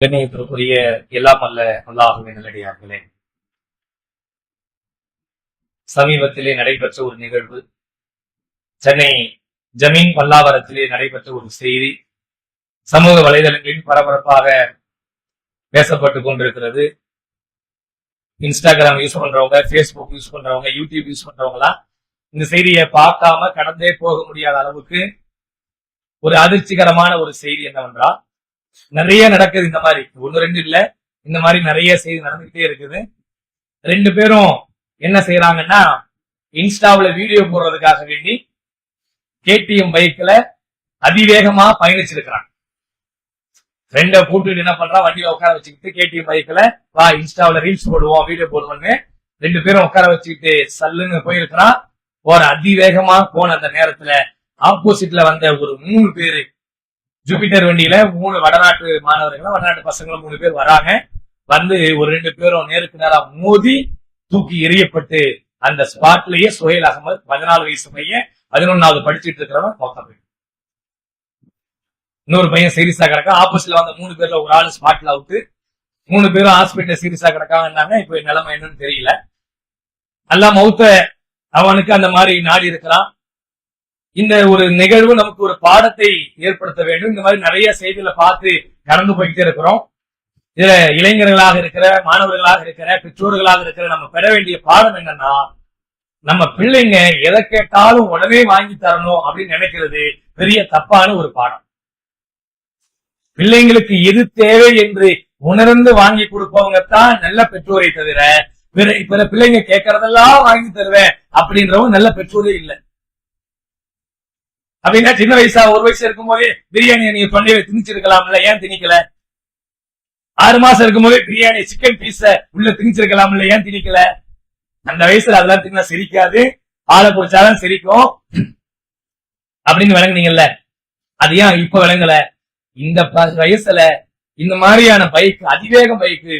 கண்ணியத்திற்குரிய எல்லாம் அல்ல அல்லாஹுவின் நல்லடியார்களே. சமீபத்திலே நடைபெற்ற ஒரு நிகழ்வு சென்னை ஜமீன் பல்லாவரத்திலே நடைபெற்ற ஒரு செய்தி சமூக வலைதளங்களில் பரபரப்பாக பேசப்பட்டு கொண்டிருக்கிறது. இன்ஸ்டாகிராம் யூஸ் பண்றவங்க ஃபேஸ்புக் யூஸ் பண்றவங்க யூடியூப் யூஸ் பண்றவங்கலாம் இந்த செய்தியை பார்க்காம கடந்தே போக முடியாத அளவுக்கு ஒரு அதிர்ச்சிகரமான ஒரு செய்தி என்னவென்றால் நிறைய நடக்குது இந்த மாதிரி. ஒன்னு ரெண்டு இல்ல. இந்த மாதிரி நிறைய செய்தி நடந்துகிட்டே இருக்குது. ரெண்டு பேரும் என்ன செய்யறாங்கன்னா இன்ஸ்டாவுல வீடியோ போடுறதுக்காக வேண்டி கேடிஎம் பைக்ல அதிவேகமா பயணிச்சிருக்கிறாங்க. ரெண்ட கூப்பிட்டு என்ன பண்றான்? வண்டியில உட்கார வச்சுக்கிட்டு கேடிஎம் பைக்ல வா இன்ஸ்டாவுல ரீல்ஸ் போடுவோம் வீடியோ போடுவோம்னு. ரெண்டு பேரும் உட்கார வச்சுக்கிட்டு சல்லுன்னு போயிருக்கிறான். ஒரு அதிவேகமா போன அந்த நேரத்துல ஆப்போசிட்ல வந்த ஒரு மூணு பேரு ஜூபிட்டர் வண்டியில மூணு வடநாட்டு மாணவர்கள் வடநாட்டு பசங்களும் மூணு பேர் வராங்க. வந்து ஒரு ரெண்டு பேரும் நேருக்கு நேரா மோதி தூக்கி எறியப்பட்டு அந்த ஸ்பாட்லயே சுஹேல் அகமது பதினாலு வயசு பையன் பதினொன்னாவது படிச்சுட்டு இருக்கிறவன் மொத்தம் இன்னொரு பையன் சீரியஸா கிடக்கா ஆப்போசிட்ல வந்த மூணு பேர்ல ஒரு ஆளு ஸ்பாட்ல அவுட்டு. மூணு பேரும் ஹாஸ்பிட்டல் சீரியஸா கிடக்காங்கன்னாங்க இப்ப நிலைமை என்னன்னு தெரியல. அல்லா மௌத்த அவனுக்கு அந்த மாதிரி நாடி இருக்கிறான். இந்த ஒரு நிகழ்வு நமக்கு ஒரு பாடத்தை ஏற்படுத்த வேண்டும். இந்த மாதிரி நிறைய செய்திகளை பார்த்து கடந்து போய்கிட்டே இருக்கிறோம். இதுல இளைஞர்களாக இருக்கிற மாணவர்களாக இருக்கிற பெற்றோர்களாக இருக்கிற நம்ம பெற வேண்டிய பாடம் என்னன்னா நம்ம பிள்ளைங்க எதை கேட்டாலும் உடனே வாங்கி தரணும் அப்படின்னு நினைக்கிறது பெரிய தப்பான ஒரு பாடம். பிள்ளைங்களுக்கு எது தேவை என்று உணர்ந்து வாங்கி கொடுப்பவங்க தான் நல்ல பெற்றோரை தவிர பிற பிற பிள்ளைங்க கேட்கறதெல்லாம் வாங்கி தருவேன் அப்படின்றவங்க நல்ல பெற்றோரே இல்லை. அப்படின்னா சின்ன வயசா ஒரு வயசு இருக்கும் போதே பிரியாணியை நீங்க தொண்டையில திணிச்சிருக்கலாம்ல ஏன் திணிக்கல? ஆறு மாசம் இருக்கும் போதே பிரியாணி சிக்கன் பீஸ உள்ள திணிச்சிருக்கலாம்ல ஏன் திணிக்கல? அந்த வயசுல அதெல்லாம் தின்னா சிரிக்காது. ஆளை பிடிச்சாலும் சிரிக்கும். அப்படின்னு விளங்குனீங்கல்ல? அது ஏன் இப்ப விளங்கல? இந்த ப- வயசுல இந்த மாதிரியான பைக் அதிவேக பைக்கு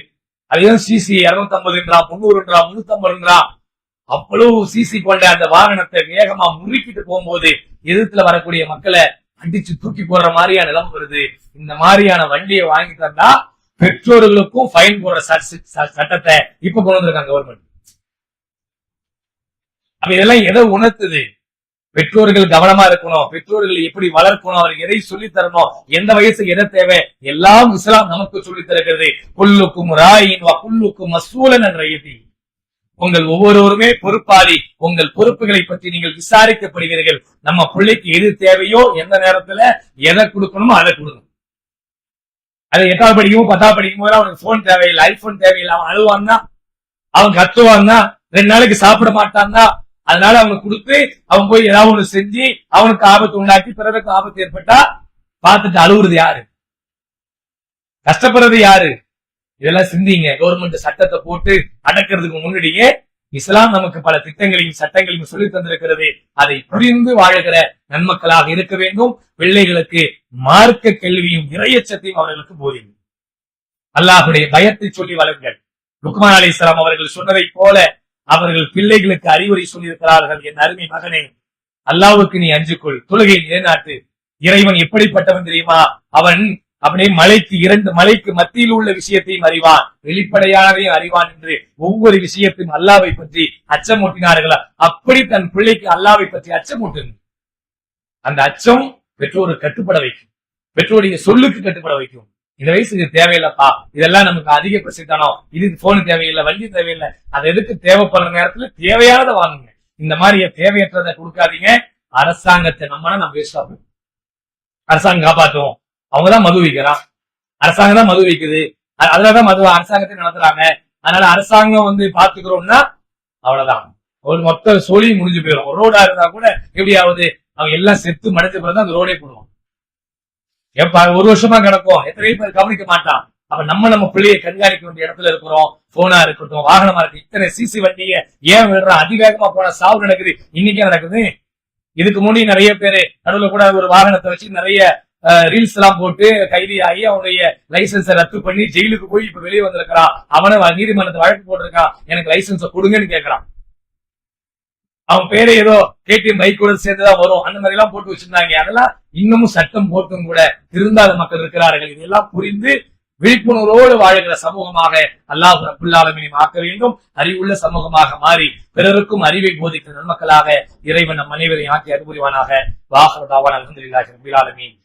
அதுதான் சிசி இருநூத்தி ஐம்பதுன்றா முந்நூறுன்றா முன்னூத்தி ஐம்பதுன்றா அவ்வளவு சிசி கொண்ட அந்த வாகனத்தை வேகமா முறுக்கிட்டு போகும்போது எதிர்த்துல வரக்கூடிய மக்களை அடிச்சு தூக்கி போடுற மாதிரியான நிலம் வருது. இந்த மாதிரியான வண்டியை வாங்கி தந்தா பெற்றோர்களுக்கும் ஃபைன் போடுற சட்ட- சட்டத்தை இப்ப கொண்டு வந்திருக்காங்க கவர்மெண்ட் அப்ப இதெல்லாம் எதை உணர்த்துது? பெற்றோர்கள் கவனமா இருக்கணும். பெற்றோர்கள் எப்படி வளர்க்கணும்? அவருக்கு எதை சொல்லி தரணும்? எந்த வயசுக்கு எதை தேவை? எல்லாம் இஸ்லாம் நமக்கு சொல்லி தருகிறது. புல்லுக்கும் ராயின் புல்லுக்கும் மசூலன் என்ற உங்கள் ஒவ்வொருவருமே பொறுப்பாளி. உங்கள் பொறுப்புகளை பற்றி நீங்கள் விசாரிக்கப்படுவீர்கள். நம்ம பிள்ளைக்கு எது தேவையோ எந்த நேரத்துல எதை கொடுக்கணுமோ அதை கொடுக்கணும் அது எட்டாவது படிக்கும் பத்தாவது படிக்கும் போது அவனுக்கு போன் தேவையில்லை ஐபோன் தேவையில்லை அவன் அழுவான் தான் அவன் கத்துவான் தான் ரெண்டு நாளைக்கு சாப்பிட மாட்டான் தான் அதனால அவனுக்கு கொடுத்து அவன் போய் ஏதாவது ஒண்ணு செஞ்சு அவனுக்கு ஆபத்து உண்டாக்கி பிறருக்கு ஆபத்து ஏற்பட்டா பார்த்துட்டு அழுவுறது யாரு? கஷ்டப்படுறது யாரு? இதெல்லாம் சிந்திங்க. கவர்மெண்ட் சட்டத்தை போட்டு அடக்கிறதுக்கு முன்னாடியே இஸ்லாம் நமக்கு பல திட்டங்களையும் சட்டங்களையும் சொல்லி தந்திருக்கிறது. அதை புரிந்து வாழ்கிற நன்மக்களாக இருக்க வேண்டும். பிள்ளைகளுக்கு மார்க்க கேள்வியும் இறையச்சத்தையும் அவர்களுக்கு போதிங்க அல்லாஹுடைய பயத்தை சொல்லி வளருங்கள் லுக்மான் அலி இஸ்லாம் அவர்கள் சொன்னதை போல அவர்கள் பிள்ளைகளுக்கு அறிவுரை சொல்லியிருக்கிறார்கள். என் அருமை மகனே அல்லாவுக்கு நீ அஞ்சுக்குள் தொழுகை நிலைநாட்டு இறைவன் எப்படிப்பட்டவன் தெரியுமா? அவன் அப்படியே மலைக்கு இரண்டு மலைக்கு மத்தியில் உள்ள விஷயத்தையும் அறிவான். வெளிப்படையானதையும் அறிவான் என்று ஒவ்வொரு விஷயத்தையும் அல்லாவை பற்றி அச்சமூட்டினார்களா? அப்படி தன் பிள்ளைக்கு அல்லாவை பற்றி அச்சமூட்டுங்க அந்த அச்சம் பெற்றோரு கட்டுப்பட வைக்கும். பெற்றோருடைய சொல்லுக்கு கட்டுப்பட வைக்கும். இந்த வயசுக்கு தேவையில்லப்பா. இதெல்லாம் நமக்கு அதிக பிரசித்தானோ. இதுக்கு போன் தேவையில்லை வண்டி தேவையில்லை. அது எதுக்கு தேவைப்படுற நேரத்துல தேவையானதை வாங்குங்க. இந்த மாதிரி தேவையற்றதை கொடுக்காதீங்க. அரசாங்கத்தை நம்ம நம்ம வேஸ்ட் அரசாங்கம் காப்பாத்துவோம். அவங்கதான் மது வைக்கிறான். அரசாங்கம் தான் மது வைக்குது. அ- அதுலதான் மது அரசாங்கத்தை நடத்துறாங்க. அதனால அரசாங்கம் வந்து பாத்துக்கிறோம்னா அவ்வளவுதான். ஒரு மொத்த சோழி முடிஞ்சு போயிடும். ஒரு ரோடா இருந்தா கூட எப்படியாவது அவங்க எல்லாம் செத்து மடைச்ச பிறகு அந்த ரோடே போடுவோம் எப்ப ஒரு வருஷமா கிடக்கும். எத்தனை பேர் கவனிக்க மாட்டான். அப்ப நம்ம நம்ம பிள்ளையை கண்காணிக்க வேண்டிய இடத்துல இருக்கிறோம். போனா இருக்கட்டும் வாகனமா இருக்கு இத்தனை சிசி வண்டிய ஏன் விடுறான் அதிவேகமா போன சாவு நடக்குது. இன்னைக்கே நடக்குது. இதுக்கு முன்னாடி நிறைய பேரு நடுவுல கூட ஒரு வாகனத்தை வச்சு நிறைய ரீல்ஸ் எல்லாம் போட்டு கைதியாகி அவனுடைய லைசன்ஸை ரத்து பண்ணி ஜெயிலுக்கு போய் இப்ப வெளியே வந்திருக்கிறான் அவனை நீதிமன்றத்தை வழக்கு போட்டிருக்கான் எனக்கு லைசன்ஸை கொடுங்கன்னு கேக்குறான். அவன் பேரை ஏதோ கேடிஎம் பைக்கோட சேர்ந்துதான் வரும். அந்த மாதிரி எல்லாம் போட்டு வச்சிருந்தாங்க. அதெல்லாம் இன்னமும் சட்டம் போட்டும் கூட திருந்தாத மக்கள் இருக்கிறார்கள். இதெல்லாம் புரிந்து விழிப்புணர்வோடு வாழ்கிற சமூகமாக அல்லாஹ் ரபுல்லாலமினையும் ஆக்க வேண்டும். அறிவுள்ள சமூகமாக மாறி பிறருக்கும் அறிவை போதிக்கிற நன்மக்களாக இறைவன் நம் அனைவரையும் ஆக்கி அறிவுரிவானாக வாகனதாவான் அலமதுல்லாஹி ரபுல்லாலமின்